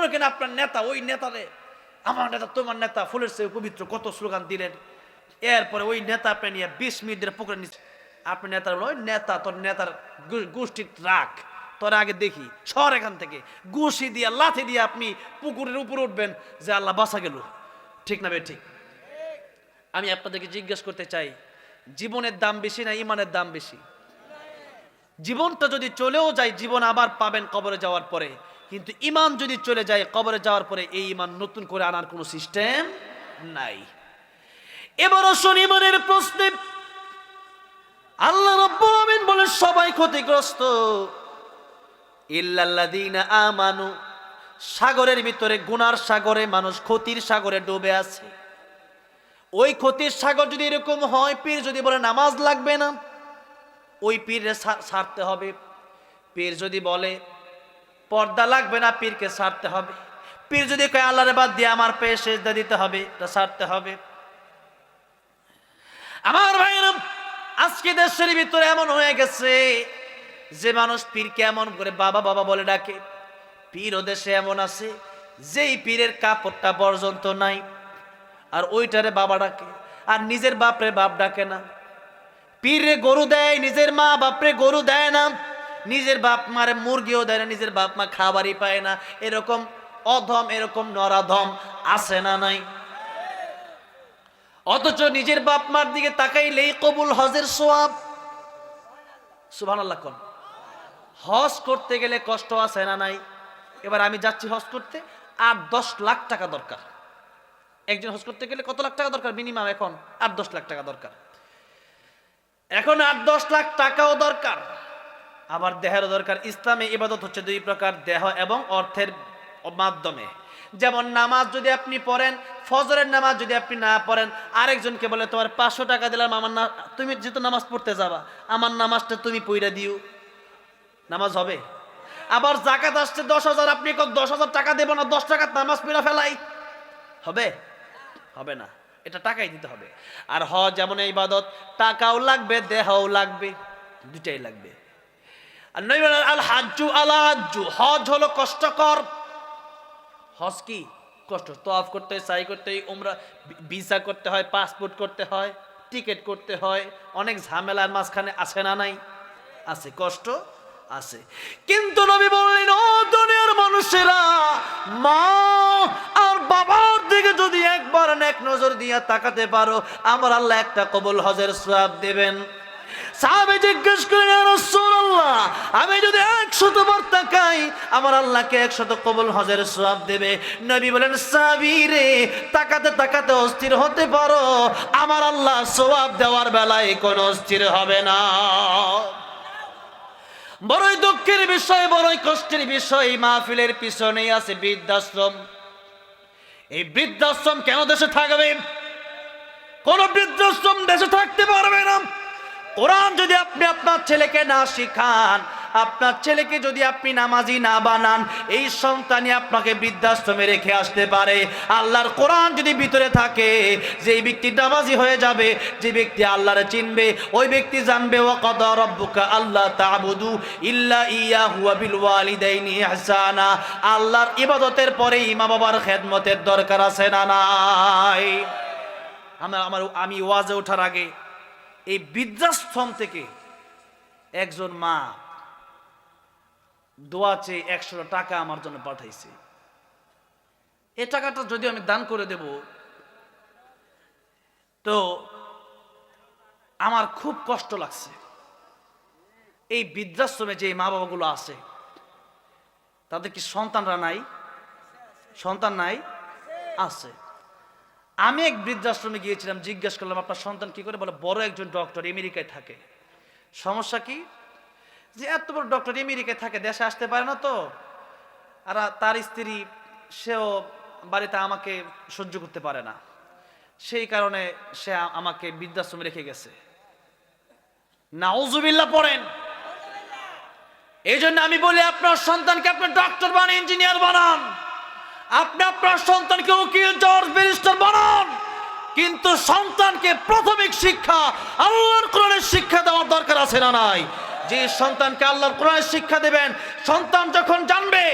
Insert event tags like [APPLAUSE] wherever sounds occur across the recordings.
মনে করেন আপনার নেতা, ওই নেতারে, আমার নেতা, তোমার নেতা, ফুলের চেয়ে পবিত্র, কত স্লোগান দিলেন। এরপরে ওই নেতা আপনি নিয়ে বিশ মিনিটের পুকুরে নিচ্ছে আপনি নেতার ওই নেতা, তোর নেতার গো- গোষ্ঠীর রাখ তোর আগে দেখি, সর এখান থেকে। গুছি দিয়ে, লাথি দিয়ে আপনি পুকুরের উপরে উঠবেন, যে আল্লাহ বাসা গেল। ঠিক না বে ঠিক? আমি আপনাদেরকে জিজ্ঞেস করতে চাই, জীবনের দাম বেশি না ইমানের দাম বেশি? জীবনটা যদি চলেও যায়, জীবন আবার পাবেন কবরে যাওয়ার পরে। কিন্তু ইমান যদি চলে যায় কবরে যাওয়ার পরে এই ইমান নতুন করে আনার কোনো সিস্টেম নাই। এবার আসুন ইমানের প্রশ্নে আল্লাহ রব্বুল বলে সবাই ক্ষতিগ্রস্ত। ইল্লাল্লাযীনা আমানু, সাগরের ভিতরে গুনার সাগরে মানুষ ক্ষতির সাগরে ডুবে আছে। ওই ক্ষতির সাগর যদি এরকম হয়, পীর যদি বলে নামাজ লাগবে না, ওই পীরে ছাড়তে হবে। পীর যদি বলে পর্দা লাগবে না, পীরকে ছাড়তে হবে। পীর যদি কয়, আল্লাহরে বাদ দিয়ে আমার পেয়ে সেজদা দিতে হবে, তা ছাড়তে হবে। আমার ভাইয়েরা আজকে দেশের ভিতরে এমন হয়ে গেছে যে মানুষ পীরকে এমন করে বাবা বাবা বলে ডাকে। পীর ও দেশে এমন আছে, যেই পীরের কাপড়টা পর্যন্ত নাই, আর ওইটারে বাবা ডাকে, আর নিজের বাপরে বাপ ডাকে না। পীরে গরু দেয়, নিজের মা বাপরে গরু দেয় না। নিজের বাপ মারে মুরগিও দেয় না, নিজের বাপ মা খাবারই পায় না। এরকম অধম, এরকম নরাধম আছে না নাই? অথচ নিজের বাপ মার দিকে তাকাইলেই কবুল হজের সোয়াব। সুবহানাল্লাহ কোন। হজ করতে গেলে কষ্ট আছে না নাই? এবার আমি যাচ্ছি হজ করতে আর দশ লাখ টাকা দরকার। একজন হজ করতে গেলে কত লাখ টাকা দরকার? মিনিমাম এখন আট দশ লাখ টাকা দরকার। এখন আট দশ লাখ টাকাও দরকার। আবার দেহেরও দরকার। ইসলামে ইবাদত হচ্ছে দুই প্রকার, দেহ এবং অর্থের মাধ্যমে। যেমন নামাজ যদি আপনি পড়েন, ফজরের নামাজ যদি আপনি না পড়েন, আরেকজনকে বলে, তোমার পাঁচশো টাকা দিলাম, আমার না তুমি যেহেতু নামাজ পড়তে যাবা, আমার নামাজটা তুমি পইরা দিও। নামাজ হবে। আবার জাকাত আসছে দশ হাজার, আপনি দশ হাজার টাকা দেবো না, দশ টাকার নামাজ পড়া ফেলাই। হবে? হবে না। এটা টাকাই দিতে হবে। আর হজ যেমন এই ইবাদত, টাকাও লাগবে, দেহও লাগবে দুটাই লাগবে। হজ হলো কষ্টকর। হজ কি? কষ্ট। তফ করতে হয়, সাই করতে হয়, উমরা, ভিসা করতে হয়, পাসপোর্ট করতে হয়, টিকিট করতে হয়, অনেক ঝামেলার মাঝখানে আছে না নাই? আছে, কষ্ট আছে। কিন্তু নবী বললেন, ও দুনিয়ার মানুষেরা, মা আর বাবার দিকে যদি একবার এক নজর দিয়া তাকাতে পারো, আমার আল্লাহ একটা কবুল হজের সওয়াব দেবেন। সাহাবে জিজ্ঞেস করেন "ইয়া রাসূলুল্লাহ আমি যদি একশত বার তাকাই, আমার আল্লাহকে একশত কবুল হজের সওয়াব দেবে। নবী বলেন সাহাবী রে তাকাতে তাকাতে অস্থির হতে পারো। আমার আল্লাহ সওয়াব দেওয়ার বেলায় কোনো অস্থির হবে না। বড়ই দুঃখের বিষয়, বড়ই কষ্টের বিষয় মাহফিলের পিছনেই আছে বৃদ্ধাশ্রম। এই বৃদ্ধাশ্রম কেন দেশে থাকবে? কোন বৃদ্ধাশ্রম দেশে থাকতে পারবে না। কোরআন যদি আপনি আপনার ছেলেকে না শিখান, আপনার ছেলেকে যদি আপনি নামাজি না বানান, এই সন্তানই আপনাকে বৃদ্ধাশ্রমে রেখে আসতে পারে। আল্লাহর কোরআন যদি ভিতরে থাকে, যে ব্যক্তি নামাজি হয়ে যাবে, যে ব্যক্তি আল্লাহরে চিনবে, ওই ব্যক্তি জানবে ও কদ রব্বুকা আল্লাহ তাবুদু ইল্লা ইয়াহু ওয়া বিল ওয়ালিদাইনি ইহসানা। আল্লাহর ইবাদতের পরে মা বাবার খেদমতের দরকার আছে না নাই? আমার আমার আমি ওয়াজে ওঠার আগে এই বৃদ্ধাশ্রম থেকে একজন মা দোয়া চেয়ে একশো টাকা আমার জন্য পাঠাইছে। এ টাকাটা যদি আমি দান করে দেব, তো আমার খুব কষ্ট লাগছে। এই বৃদ্ধাশ্রমে যে মা বাবাগুলো আছে, তাদের কি সন্তানরা নাই? সন্তান নাই? আছে। আমি এক বৃদ্ধাশ্রমে গিয়েছিলাম, জিজ্ঞেস করলাম, আপনার সন্তান কি করে? বলে, বড় একজন ডক্টর আমেরিকায় থাকে। সমস্যা কি? যে এত বড় ডক্টর আমেরিকায় থাকে, দেশে আসতে পারে না তো। আর তার স্ত্রী, সেও বাড়িতে আমাকে সহ্য করতে পারে না। সেই কারণে সে আমাকে বৃদ্ধাশ্রমে রেখে গেছে। নাউজুবিল্লাহ পড়েন। এই জন্য আমি বলি, আপনার সন্তানকে আপনি ডক্টর বানান ইঞ্জিনিয়ার বানান। আপনি আপনার সন্তানকে উকিল, জজ, ব্যারিস্টার বানান। কিন্তু সন্তানকে প্রাথমিক শিক্ষা, আল্লাহর কোরআনের শিক্ষা দেওয়ার দরকার আছে না নাই? যে সন্তানকে আল্লাহর কোরআনের শিক্ষা দেবেন, সন্তান যখন জানবে,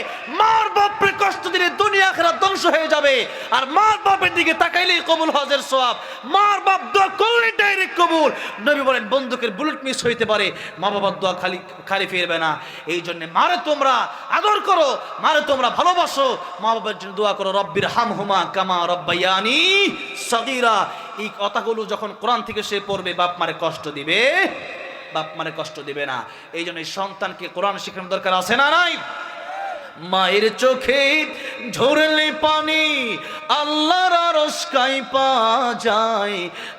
মার বাপরে কষ্ট দিলে দুনিয়া খেলা ধ্বংস হয়ে যাবে। আর মার বাপের দিকে তাকাইলেই কবুল হজের সোয়াব মার বাপ দোয়া করলে ডাইরেক্ট কবুল। নবী বলেন, বন্দুকের বুলেট মিস হইতে পারে মা বাবার দোয়া খালি খালি ফিরবে না। এই জন্য মারে তোমরা আদর করো, মারে তোমরা ভালোবাসো। মা বাবার জন্য দোয়া করো, রব্বির হাম হুমা কামা রব্বাইয়ানি সগীরা। এই কথাগুলো যখন কোরআন থেকে সে পড়বে, বাপ মারে কষ্ট দিবে। বাপ মানে কষ্ট দিবে না। এই জন্য সন্তানকে কোরআন শেখানোর দরকার আছে না নাই? মায়ের চোখে ঝরলে পানি, আল্লাহর আরস্কাই পা যায়।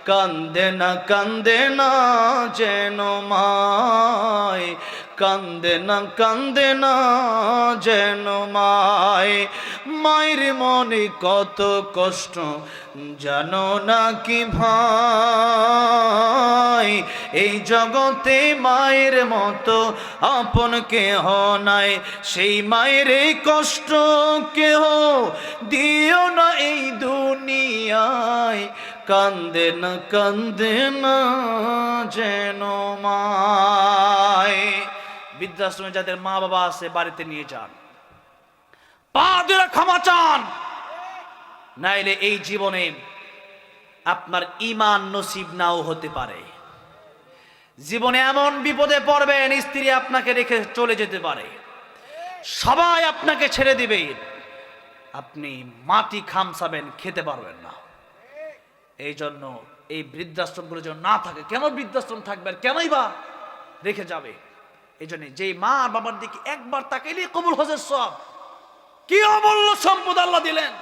কান্দে না কান্দে না যেন মায়। কান্দে না কান্দে না যেন মায়। মায়ের মনে কত কষ্ট, জানো না কি ভাই? এই জগতে মায়ের মতো আপন কেহ নাই, সেই মায়ের এই কষ্ট কেহ দিও না এই দুনিয়ায়। কান্দে না কান্দে না যেন মায়। বৃদ্ধাশ্রমে যাদের মা বাবা আছে, বাড়িতে নিয়ে যান। পা দিয়ে ক্ষমা চান। নাইলে এই জীবনে আপনার ইমান নসিব নাও হতে পারে। জীবনে এমন বিপদে পড়বেন, স্ত্রী আপনাকে রেখে চলে যেতে পারে। সবাই আপনাকে ছেড়ে দিবে। আপনি মাটি খামসাবেন, খেতে পারবেন না। এই জন্য এই বৃদ্ধাশ্রমগুলো যেন না থাকে, কেন বৃদ্ধাশ্রম থাকবে আর কেনই বা রেখে যাবে? এই জন্য যেই মা আর বাবার দিকে একবার তাকাইলে কবুল হজের সব। কি অমূল্য সম্পদ আল্লাহ দিলেন।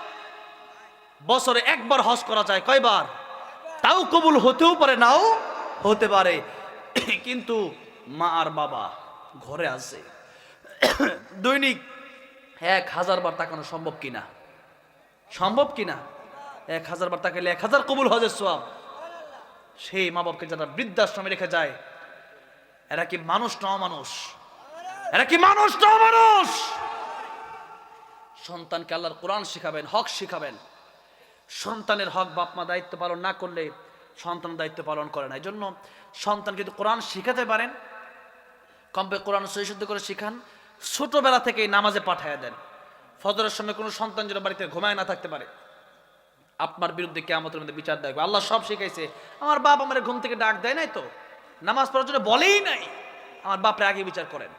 বছরে একবার হজ করা যায় কয়বার? তাও কবুল হতেও পারে, নাও হতে পারে। কিন্তু মা আর বাবা ঘরে আছে। দৈনিক এক হাজার বার তাকানো সম্ভব কিনা? সম্ভব কিনা? এক হাজার বার তাকাইলে এক হাজার কবুল হজের সব। সেই মা বাবাকে যারা বৃদ্ধাশ্রমে রেখে যায় এরা কি মানুষ না মানুষ এরা কি মানুষ না মানুষ সন্তানকে আল্লাহর কোরআন শিখাবেন, হক শিখাবেন। সন্তানের হক বাপ মা দায়িত্ব পালন না করলে সন্তান দায়িত্ব পালন করে না। এই জন্য সন্তান কিন্তু কোরআন শিখাতে পারেন কমপে কোরআন সহিশুদ্ধ করে শিখান, ছোটবেলা থেকেই নামাজে পাঠায় দেন। ফজরের সময় কোনো সন্তান যেন বাড়িতে ঘুমায় না থাকতে পারে। আপনার বিরুদ্ধে কেমতের মধ্যে বিচার দেখবে আল্লাহ সব শিখাইছে। আমার বাপ আমার ঘুম থেকে ডাক দেয় নাই তো? নামাজ পড়ার জন্য বলেই নাই। আমার বাপরে আগে বিচার করেন।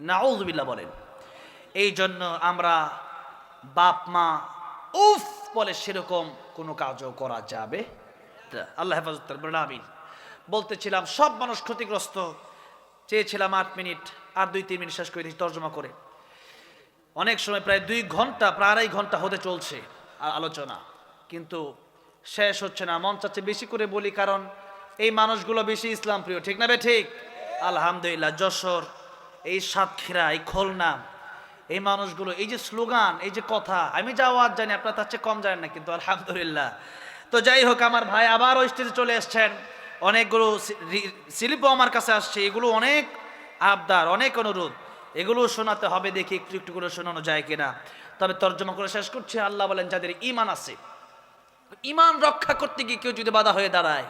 নাউজবিল্লা বলেন। এই জন্য আমরা বাপ, মা, উফ বলে সেরকম কোনো কাজও করা যাবে। আল্লাহ হেফাজত আমিন। বলতেছিলাম, সব মানুষ ক্ষতিগ্রস্ত। চেয়েছিলাম আট মিনিট, আর দুই, তিন মিনিট শেষ করে দিয়েছি, তর্জমা করে। অনেক সময় প্রায় দুই ঘণ্টা, প্রায় আড়াই ঘণ্টা হতে চলছে আলোচনা। কিন্তু শেষ হচ্ছে না। মন চাচ্ছে বেশি করে বলি, কারণ এই মানুষগুলো বেশি ইসলাম প্রিয়, ঠিক না বে ঠিক? আলহামদুলিল্লাহ, যশোর, এই সাতক্ষীরা, এই খুলনা, এই মানুষগুলো, এই যে স্লোগান, এই যে কথা, আমি যা আওয়াজ জানি, আপনার তার চেয়ে কম জানেন না কিন্তু, আলহামদুলিল্লাহ। তো যাই হোক, আমার ভাই আবার ওই স্টেজে চলে এসছেন। অনেকগুলো স্লিপও আমার কাছে আসছে, এগুলো অনেক আবদার, অনেক অনুরোধ। এগুলো শোনাতে হবে দেখি, একটু একটু করে শোনানো যায় কিনা। তবে তর্জমা করে শেষ করছি। আল্লাহ বলেন, যাদের ইমান আছে ইমান রক্ষা করতে গিয়ে কেউ যদি বাধা হয়ে দাঁড়ায়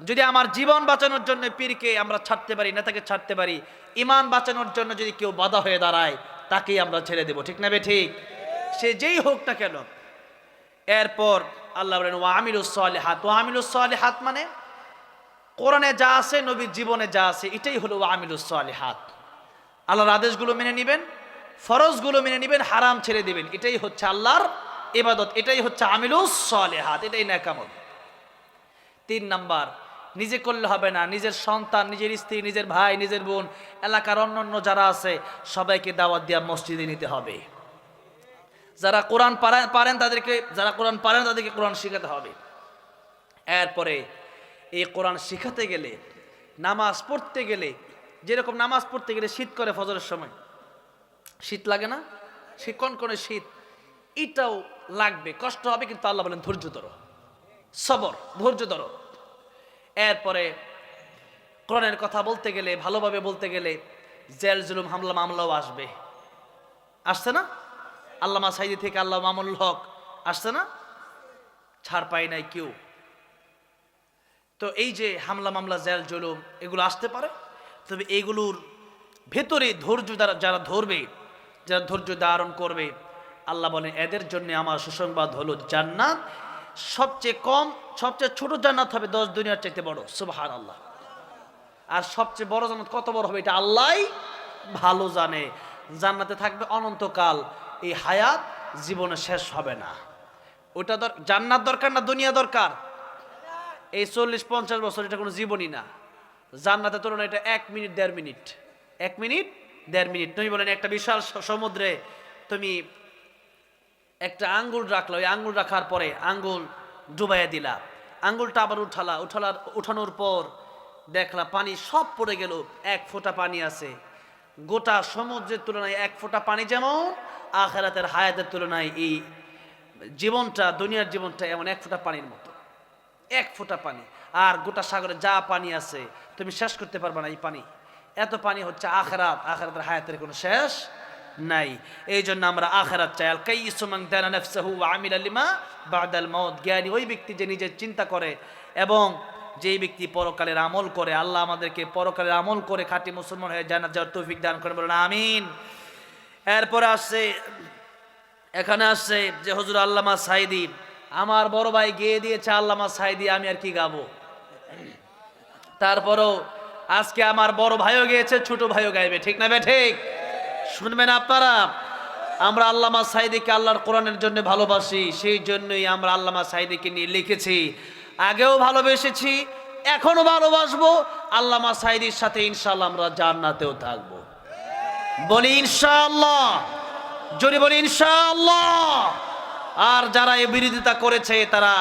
যদি আমার জীবন বাঁচানোর জন্য পীরকে আমরা ছাড়তে পারি, নেতাকে ছাড়তে পারি ইমান বাঁচানোর জন্য যদি কেউ বাধা হয়ে দাঁড়ায়, তাকেই আমরা ছেড়ে দেব। ঠিক না বে ঠিক? সে যেই হোক না কেন, এরপর আল্লাহ বলেন ও আমিরুস হাত ও আমিরুস হাত মানে কোরআনে যা আছে, নবীর জীবনে যা আছে, এটাই হলো ও আমিরুস হাত আল্লাহর আদেশগুলো মেনে নেবেন, ফরজগুলো মেনে নেবেন, হারাম ছেড়ে দিবেন। এটাই হচ্ছে আল্লাহর ইবাদত, এটাই হচ্ছে আমিলুস সালেহাত, এটাই ন্যাকামত তিন নাম্বার নিজে করলে হবে না। নিজের সন্তান, নিজের স্ত্রী, নিজের ভাই, নিজের বোন, এলাকার অন্যান্য যারা আছে, সবাইকে দাওয়াত দেওয়া মসজিদে নিতে হবে। যারা কোরআন পারেন তাদেরকে, যারা কোরআন পারেন তাদেরকে কোরআন শেখাতে হবে। এরপরে এই কোরআন শেখাতে গেলে, নামাজ পড়তে গেলে, যেরকম নামাজ পড়তে গেলে শীত করে ফজরের সময়, শীত লাগে না? সে কনকনে শীত, এটাও লাগবে। কষ্ট হবে কিন্তু আল্লাহ বলেন ধৈর্য ধরো। সবর, ধৈর্য ধরো। এরপরে কোরআনের কথা বলতে গেলে, ভালোভাবে বলতে গেলে জেল, জুলুম, হামলা, মামলাও আসবে। আসছে না? আল্লামা সাইদি থেকে আল্লাহ মামুল হক আসছে না? ছাড় পাই নাই কেউ। তো এই যে হামলা, মামলা, জেল, জুলুম, এগুলো আসতে পারে। তবে এগুলোর ভেতরে ধৈর্য যারা যারা ধরবে, যারা ধৈর্য ধারণ করবে, আল্লাহ বলেন, এদের জন্য আমার সুসংবাদ হলো জান্নাত সবচেয়ে কম, সবচেয়ে ছোট জান্নাত হবে দশ দুনিয়ার চাইতে বড়। সুবাহান আল্লাহ আর সবচেয়ে বড় জান্নাত কত বড় হবে এটা আল্লাহই ভালো জানে। জান্নাতে থাকবে অনন্তকাল, এই হায়াত জীবনে শেষ হবে না। ওটা জান্নাত দরকার না দুনিয়া দরকার? এই চল্লিশ, পঞ্চাশ বছর এটা কোনো জীবনই না। জান্নাতের তুলনায় এটা এক মিনিট, দেড় মিনিট। এক মিনিট, দেড় মিনিট। তুমি বলেন একটা বিশাল সমুদ্রে তুমি একটা আঙ্গুল রাখল, ওই আঙ্গুল রাখার পরে আঙ্গুল ডুবাইয়া দিলা। আঙ্গুলটা আবার উঠালা, উঠালার, উঠানোর পর দেখলা পানি সব পড়ে গেল, এক ফোঁটা পানি আছে। গোটা সমুদ্রের তুলনায় এক ফোঁটা পানি যেমন, আখেরাতের হায়াতের তুলনায় এই জীবনটা, দুনিয়ার জীবনটা এমন এক ফোঁটা পানির মতো। এক ফোঁটা পানি। আর গোটা সাগরে যা পানি আছে, তুমি শেষ করতে পারবে না এই পানি। এত পানি হচ্ছে আখেরাত, আখেরাতের হায়াতের কোনো শেষ নাই। এই জন্য আমরা আখেরাত চাই। আল কাই কাইসুমান দানা নাফসাহু আমিলা লিমা বাদাল মাউত। জ্ঞানী ওই ব্যক্তি যে নিজের চিন্তা করে এবং যেই ব্যক্তি পরকালের আমল করে, আল্লাহ আমাদেরকে পরকালের আমল করে খাঁটি মুসলমান হয়ে জান্নাত যাওয়ার তৌফিক দান করে বলেন, আমিন। এরপরে আসছে, এখানে আসছে যে হুজুর আল্লামা সাইদি, আমার বড় ভাই গেয়ে দিয়েছে আল্লামা সাইদি, আমি আর কি গাবো? তারপরও, আজকে আমার বড় ভাইও গিয়েছে, ছোট ভাইও গাইবে। ঠিক না বে, ঠিক? শুনবেন আপনারা? আমরা আল্লামা সাইদিকে আল্লাহর কোরআনের জন্য ভালোবাসি, সেই জন্যই আমরা আল্লামা সাইদিকে নিয়ে লিখেছি। আগেও ভালোবেসেছি এখনও ভালোবাসবো। আল্লামা সাইদির সাথে ইনশাল্লাহ আমরা জান্নাতেও থাকব। বলি ইনশাআল্লাহ, জোরে বলি ইনশাআল্লাহ। আর যারা এই বিরোধিতা করেছে, তারা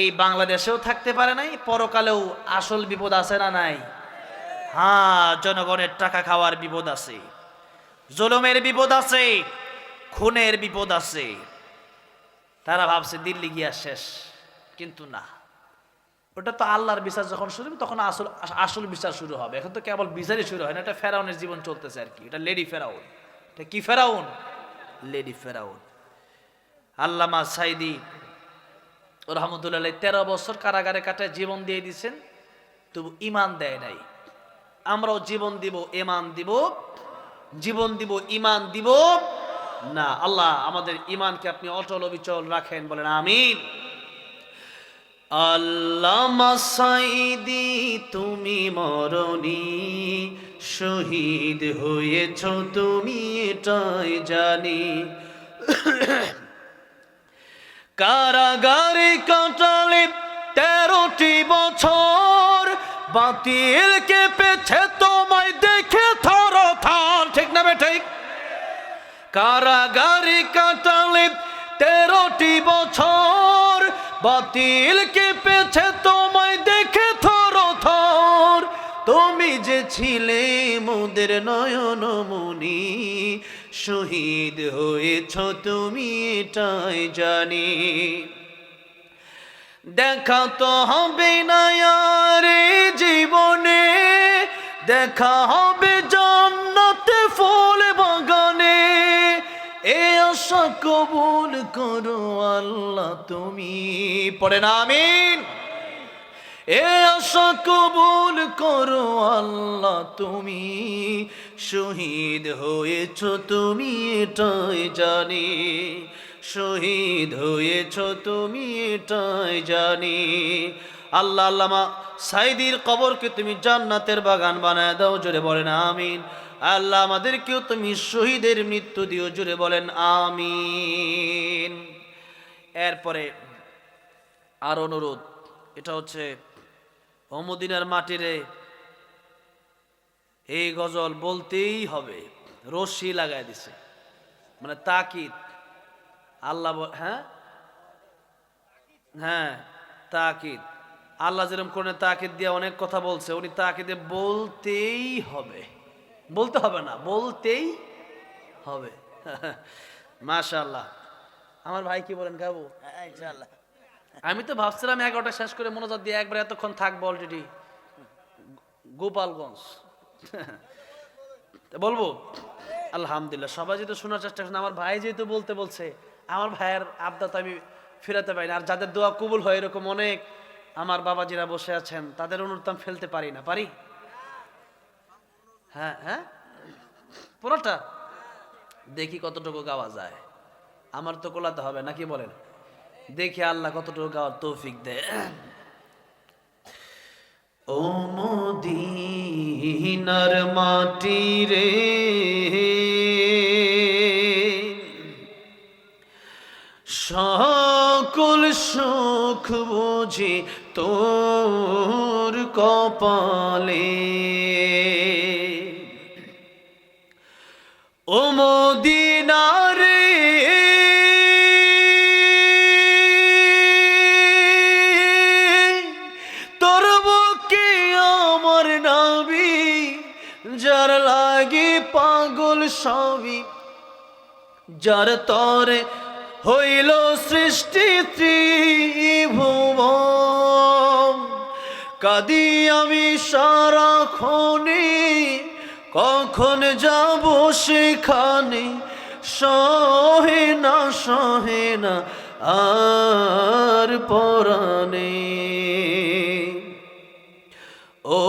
এই বাংলাদেশেও থাকতে পারে নাই, পরকালেও আসল বিপদ আছে না নাই? হ্যাঁ জনগণের টাকা খাওয়ার বিপদ আছে। জুলুমের বিপদ আছে, খুনের বিপদ আছে। তারা ভাবছে, দিল্লি গিয়া শেষ। কিন্তু না। ওটা তো আল্লাহর বিচার যখন শুরু হবে, তখন আসল আসল বিচার শুরু হবে। এখন তো কেবল বিচারই শুরু হয় না, এটা ফেরাউনের জীবন চলতেছে আর কি। এটা লেডি ফেরাউন। এটা কি ফেরাউন? লেডি ফেরাউন। আল্লামা সাইদি রহমতুল্লাহ তেরো বছর কারাগারে কাটায় জীবন দিয়ে দিছেন তবু ইমান দেয় নাই। আমরাও জীবন দিব ইমান দিব। জীবন দিব ইমান দিব না। আল্লাহ আমাদের ইমানকে আপনি অটল অবিচল রাখেন, বলেন আমিন। সাইদি তুমি মরণি, শহীদ হয়েছ তুমি, এটাই জানি। কারাগারে কাটালে তেরোটি বছর, বাতিল কেঁপেছে তোমায় দেখে থর ঠিক না বে ঠিক কারাগারে কাটালে তেরোটি বছর। বাতিল কেঁপেছে তোমায় দেখে থর থর। তুমি যে ছিলে মোদের নয়ন মনি শহীদ হয়েছ তুমি এটাই জানি। দেখা তো হবে না আর জীবনে, দেখা হবে কবুল করো আল্লাহ তুমি। পড়ে না, আমিন। এ আশা কবুল করো আল্লাহ তুমি। শহীদ হয়েছ তুমি, এটাই জানি। শহীদ হয়েছ তুমি, এটাই জানি। আল্লাহ আল্লামা সাইদির কবরকে তুমি জান্নাতের বাগান বানায় দাও, জোরে বলেন, আমিন। আল্লাহ আমাদেরকেও তুমি শহীদের মৃত্যু দিও, জুড়ে বলেন আমিন। এরপরে আর অনুরোধ, এটা হচ্ছে অমদিনার মাটিরে এই গজল বলতেই হবে, রশি লাগাই দিছে। মানে তাকিদ, আল্লাহ হ্যাঁ? হ্যাঁ তাকিদ। আল্লাহ যেরকম করে তাকিদ দিয়ে অনেক কথা বলছে, উনি তাকিদে বলতেই হবে। বলতে হবে না বলতেই হবে। মাশাআল্লাহ। আমার ভাই কি বলেন গাবো আমি তো ভাবছিলাম এগারোটা শেষ করে মনোযোগ দিয়ে একবার এতক্ষণ থাকব অলরেডি গোপালগঞ্জ। বলব আলহামদুলিল্লাহ সবাই যেহেতু শোনার চেষ্টা করছেন আমার ভাই যেহেতু বলতে বলছে আমার ভাইয়ের আবদা তো আমি ফেরাতে পারি না আর যাদের দোয়া কবুল হয় এরকম অনেক আমার বাবাজিরা বসে আছেন তাদের অনুরোধ ফেলতে পারি না পারি? হ্যাঁ হ্যাঁ? পুরোটা? দেখি কতটুকু গাওয়া যায়। আমার তো কোলাতে হবে, নাকি বলেন? দেখি আল্লাহ কতটুকু গাওয়ার তৌফিক দেয়। ও মদিনার মাটি রে। সকল সুখ বুঝি তোর কপালে। সবই যার তরে হইল সৃষ্টি ত্রিভুবন। কাদি আমি সারাক্ষণে, কখন যাব সেখানে? সহে না সহে না, আর পরাণে। ও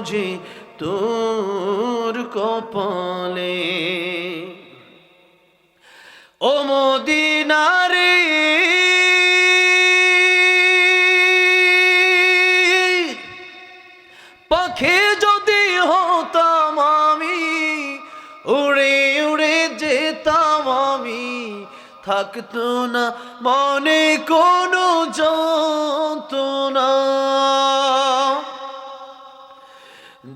বুঝি তোর কপালে। ও মদিনারে পাখি যদি হতাম আমি, উড়ে উড়ে যেতাম আমি, থাকতো না মনে কোনো যন্ত্রণা।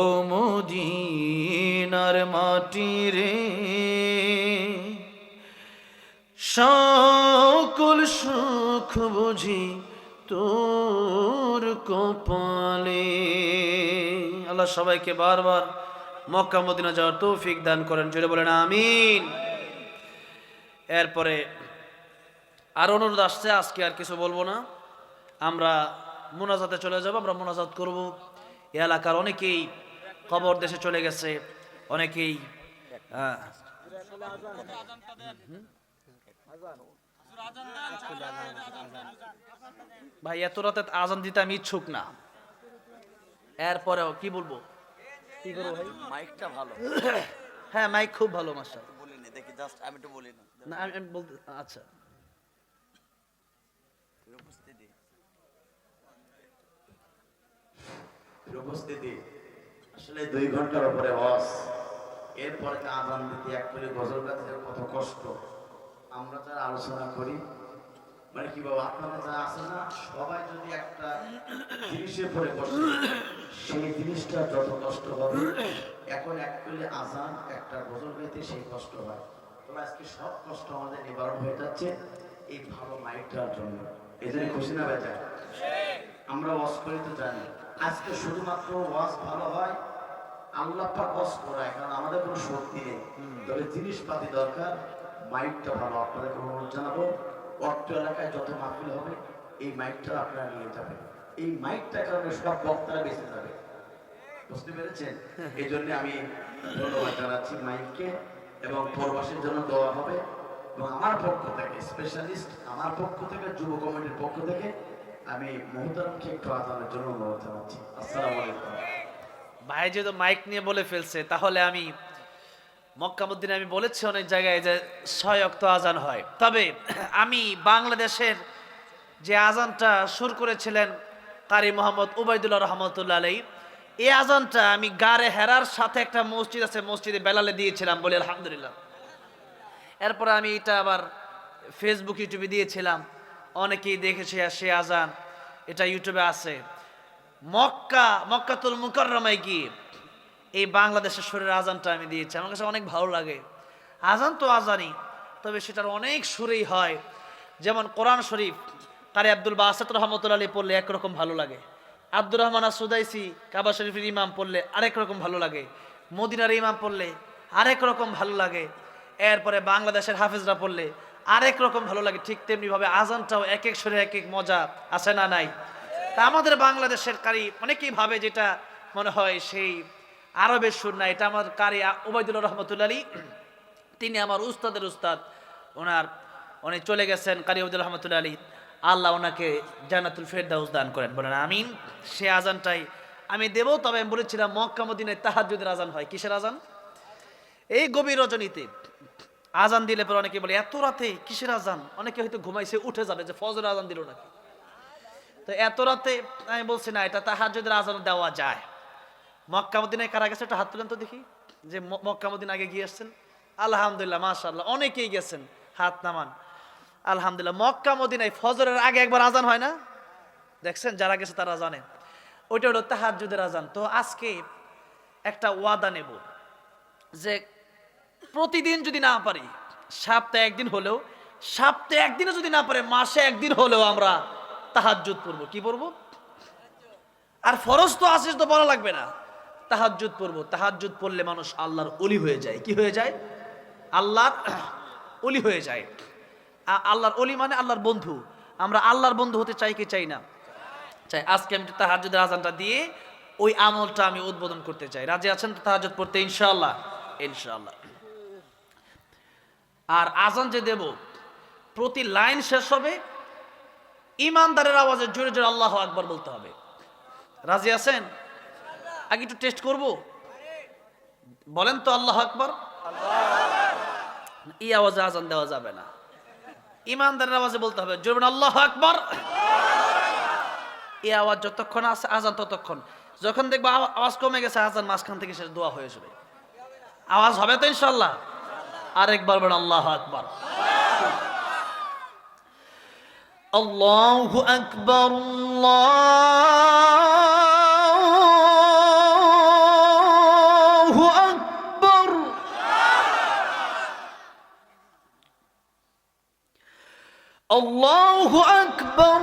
ও মদিনার মাটি রে। সকল সুখ বুঝি তোর কপালে। আল্লাহ সবাইকে বারবার মক্কা, মদিনা যাওয়ার তৌফিক দান করেন জুড়ে বলেন আমিন। এরপরে আর অনুরোধ আসছে, আজকে আর কিছু বলব না। আমরা মোনাজাতে চলে যাব, আমরা মোনাজাত করব। এলাকার অনেকেই খবর দেশে চলে গেছে অনেকেই ভাই এত রাতে আজান দিতে আমি ইচ্ছুক না। এরপরেও কি বলব? কি করব ভাই? মাইকটা ভালো। হ্যাঁ মাইক খুব ভালো মাস্টার বলিনি দেখি জাস্ট আমি একটু বলি না। আমি বলতে আচ্ছা। উপস্থিতি। উপস্থিতি। আসলে দুই ঘণ্টার উপরে হস এরপরে আজান দিতে এক করে গজল গাছের কত কষ্ট। আমরা যারা আলোচনা করি মানে কি বাবা আপনারা যা আছে না সবাই যদি একটা জিনিসের পরে বসে সেই জিনিসটা যত কষ্ট হবে এখন এক করে আজান একটা গজল গাইতে সেই কষ্ট হয়। তবে আজকে সব কষ্ট আমাদের নিবারণ হয়ে যাচ্ছে এই ভালো মাইকটার জন্য। এই জন্য খুশি না বেচা আমরা ওয়াজ করি তো জানি। আজকে শুধুমাত্র ওয়াজ ভালো হয় আল্লাহ পাক ওয়াজ করায় কারণ আমাদের কোনো শক্তি নেই। তবে জিনিসপাতি দরকার মাইকটা ভালো আপনাদেরকে অনুরোধ জানাব অর্থ এলাকায় যত মাহফিল হবে এই মাইকটা আপনারা নিয়ে যাবেন। এই মাইকটার কারণে সব বক্তারা বেঁচে যাবে। বুঝতে পেরেছেন? [LAUGHS] এই জন্য আমি ধন্যবাদ জানাচ্ছি মাইককে এবং প্রবাসের জন্য দেওয়া হবে। এবং আমার পক্ষ থেকে স্পেশালিস্ট আমার পক্ষ থেকে যুব কমিটির পক্ষ থেকে আমি মোহতারামকে একটু আদানের জন্য অনুরোধ জানাচ্ছি। আসসালামু আলাইকুম। ভাই যেহেতু মাইক নিয়ে বলে ফেলছে, তাহলে আমি মক্কামুদ্দিনে আমি বলেছি অনেক জায়গায় যে ছয় অক্ত আজান হয়। তবে আমি বাংলাদেশের যে আজানটা সুর করেছিলেন কারি মোহাম্মদ উবাইদুল্লাহ রহমতুল্লাহ আলাই এই আজানটা আমি গারে হেরার সাথে একটা মসজিদ আছে, মসজিদে বেলালে দিয়েছিলাম বলে আলহামদুলিল্লাহ। এরপরে আমি এটা আবার ফেসবুক ইউটিউবে দিয়েছিলাম। অনেকেই দেখেছে সে আজান, এটা ইউটিউবে আছে। মক্কা, মক্কাতুল মুকাররমায় গিয়ে এই বাংলাদেশের সুরের আজানটা আমি দিয়েছি। আমার কাছে অনেক ভালো লাগে। আজান তো আজানই, তবে সেটার অনেক সুরেই হয়। যেমন কোরআন শরীফ, কারি আব্দুল বাসাত রহমতুল্লাহ আলী পড়লে একরকম ভালো লাগে। আব্দুর রহমান সুদাইসি কাবা শরীফের ইমাম পড়লে আরেক রকম ভালো লাগে। মদিনার ইমাম পড়লে আরেক রকম ভালো লাগে। এরপরে বাংলাদেশের হাফিজরা পড়লে আরেক রকম ভালো লাগে, ঠিক তেমনিভাবে আজানটাও এক এক সুরে এক এক মজা, আছে না নাই? তা আমাদের বাংলাদেশের কারি, অনেকেই ভাবে যেটা মনে হয় সেই আরবের সুর না, এটা আমার কারি ওবায়দুল্লাহ রহমতুল্লাহ আলী, তিনি আমার উস্তাদের উস্তাদ, ওনার, উনি চলে গেছেন কারি আব্দুল রহমতুল্লাহ আলী, আল্লাহ ওনাকে জান্নাতুল ফেরদাউস দান করেন, বলেন আমিন, সে আজানটাই আমি দেবো, তবে আমি বলেছিলাম মক্কা মদিনায় তাহাজ্জুদের আজান হয়, কিসের আজান? এই গভীর রজনীতে আজান দিলে পরে অনেকে বলে, এত রাতে কিসের আজান? অনেকে হয়তো ঘুমাইছে, উঠে যাবে যে ফজর আজান দিল নাকি। তো এত রাতে আমি বলছি, না, এটা তাহাজ্জুদের আজান দেওয়া যায়। মক্কা মদিনায় কারা গেছে? একটা হাত তুলেন তো দেখি। যে ম- মক্কা মদিনা আগে গিয়ে এসছেন আলহামদুলিল্লাহ, মাশাআল্লাহ, অনেকেই গেছেন হাত নামান। আলহামদুলিল্লাহ, মক্কা মদিনায় ফজরের আগে একবার আজান হয় না? দেখছেন, যারা গেছে তারা জানে। ওইটা হলো তাহাজ্জুদের আজান। তো আজকে একটা ওয়াদা নেব যে প্রতিদিন যদি না পারি, সপ্তাহে একদিন হলেও, সপ্তাহে একদিনও যদি না পারে, মাসে একদিন হলেও আমরা তাহাজ্জুদ পড়ব। কি পড়ব? আর ফরজ তো আসিস তো বলা লাগবে না। তাহাজ্জুদ পড়ব। তাহাজ্জুদ পড়লে মানুষ আল্লাহর অলি হয়ে যায়। কি হয়ে যায়? আল্লাহর [CLEARS THROAT] অলি হয়ে যায়। আল্লাহর অলি মানে আল্লাহর বন্ধু। আমরা আল্লাহর বন্ধু হতে চাই কি চাই না? চাই, আজকে আমি তাহাজ্জুদের আজানটা দিয়ে ওই আমলটা আমি উদ্বোধন করতে চাই। রাজি আছেন তো তাহাজ্জুদ পড়তে? ইনশাআল্লাহ। ইনশাআল্লাহ। আর আজান যে দেব, প্রতি লাইন শেষ হবে, ইমানদারের আওয়াজে জোরে জোরে আল্লাহ আকবার বলতে হবে। রাজি আছেন? আগে একটু টেস্ট করব। বলেন তো আল্লাহ আকবার। এই আওয়াজে আজান দেওয়া যাবে না। ইমানদারের আওয়াজে বলতে হবে, জোরে আল্লাহ আকবার। এই আওয়াজ যতক্ষণ আছে, আজান ততক্ষণ। যখন দেখব আওয়া- আওয়াজ কমে গেছে, আজান মাঝখান থেকে শেষ, দোয়া হয়ে যাবে। আওয়াজ হবে তো ইনশাল্লাহ আরেকবার বলেন আল্লাহ আকবার। আল্লাহু আকবার আল্লাহু আকবার। আল্লাহু আকবার।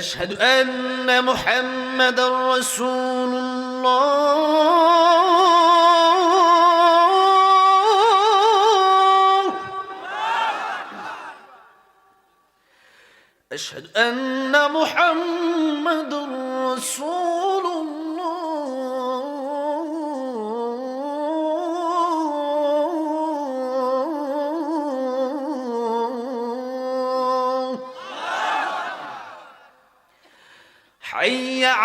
أشهد أن محمد رسول الله. أشهد أن محمد رسول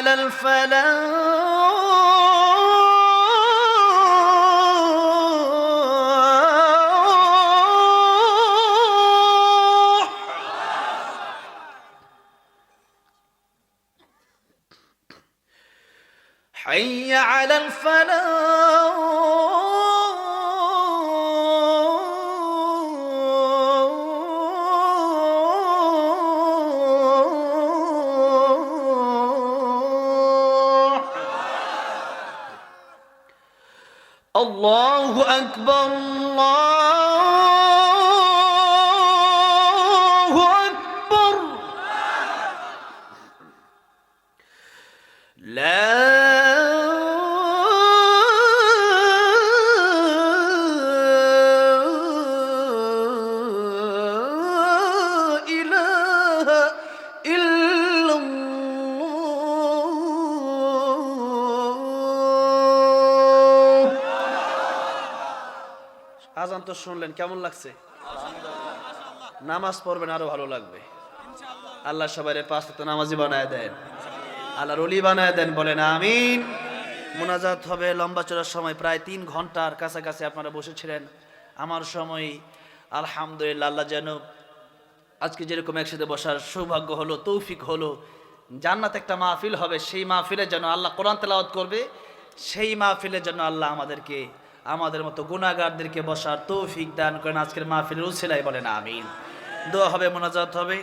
على الفلاح. আল্লাহু আকবার আল্লাহু শুনলেন কেমন লাগছে? নামাজ পড়বেন আরও ভালো লাগবে। আল্লাহ সবাই পাঁচ তো নামাজি বানায় দেন। আল্লাহর অলি বানায় দেন বলেন আমিন। মোনাজাত হবে লম্বা চড়ার সময় প্রায় তিন ঘণ্টার কাছাকাছি আপনারা বসেছিলেন। আমার সময় আলহামদুলিল্লাহ আল্লাহ যেন আজকে যেরকম একসাথে বসার সৌভাগ্য হলো তৌফিক হলো জান্নাত একটা মাহফিল হবে সেই মাহফিলে যেন আল্লাহ কোরআন তেলাওয়াত করবে সেই মাহফিলের জন্য আল্লাহ আমাদেরকে আমাদের মতো গুণাগারদেরকে বসার তৌফিক দান করেন। আজকের মাহফিলের উসিলাই বলেন আমিন। দোয়া হবে মোনাজাত হবে।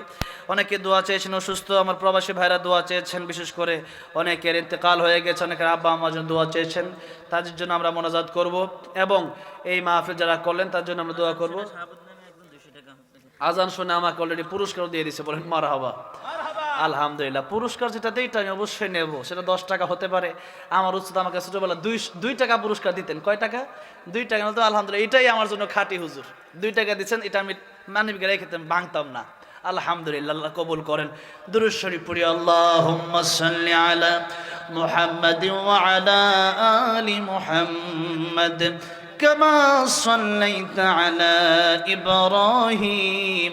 অনেকে দোয়া চেয়েছেন অসুস্থ। আমার প্রবাসী ভাইরা দোয়া চেয়েছেন বিশেষ করে অনেকের ইন্তেকাল হয়ে গেছে অনেকের আব্বা আমার জন্য দোয়া চেয়েছেন। তাদের জন্য আমরা মোনাজাত করব এবং এই মাহফিল যারা করলেন তার জন্য আমরা দোয়া করব। আজান শুনে আমাকে অলরেডি পুরস্কার দিয়ে দিছে বলেন মারা হবা আলহামদুলিল্লাহ পুরস্কার যেটা দিই আমি অবশ্যই নেব সেটা দশ টাকা হতে পারে আমার উচিত আমাকে ছোটবেলা দুই দুই টাকা পুরস্কার দিতেন কয় টাকা দুই টাকা তো আলহামদুলিল্লাহ এটাই আমার জন্য খাঁটি হুজুর দুই টাকা দিচ্ছেন এটা আমি মানবিকে রেখে ভাঙতাম না আলহামদুলিল্লাহ আল্লাহ কবুল করেন দুরুদ শরীফ পড়ি আল্লাহুম্মা সাল্লি আলা মুহাম্মাদ ওয়া আলা আলি মুহাম্মাদ كما صليت على إبراهيم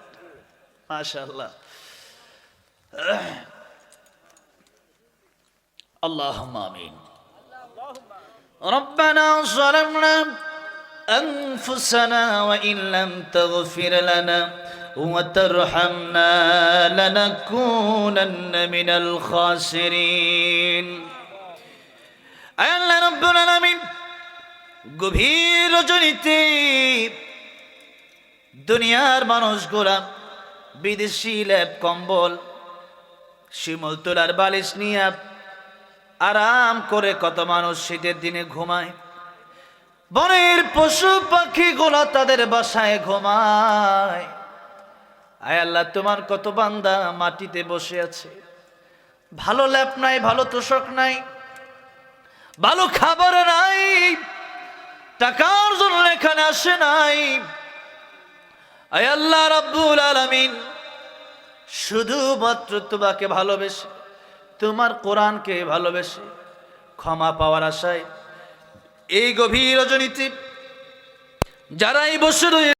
মাশাআল্লাহ اللهم آمين ربنا ظلمنا أنفسنا وإن لم تغفر لنا وترحمنا لنكونن من الخاسرين أي الله رب العالمين গভীর রজনীতে দুনিয়ার মানুষগুলা বিদেশি ল্যাব কম্বল, শিমল তোলার বালিশ নিয়ে আরাম করে কত মানুষ শীতের দিনে ঘুমায়। বনের পশু পাখিগুলো তাদের বাসায় ঘুমায়। আয় আল্লাহ, তোমার কত বান্দা মাটিতে বসে আছে? ভালো ল্যাপ নাই, ভালো তোষক নাই, ভালো খাবার নাই, টাকার জন্য এখানে আসে নাই। আল্লাহ রাব্বুল আলামিন, শুধুমাত্র তোমাকে ভালোবেসে, তোমার কোরআনকে ভালোবেসে ক্ষমা পাওয়ার আশায় এই গভীর রজনীতি যারাই বসে বছর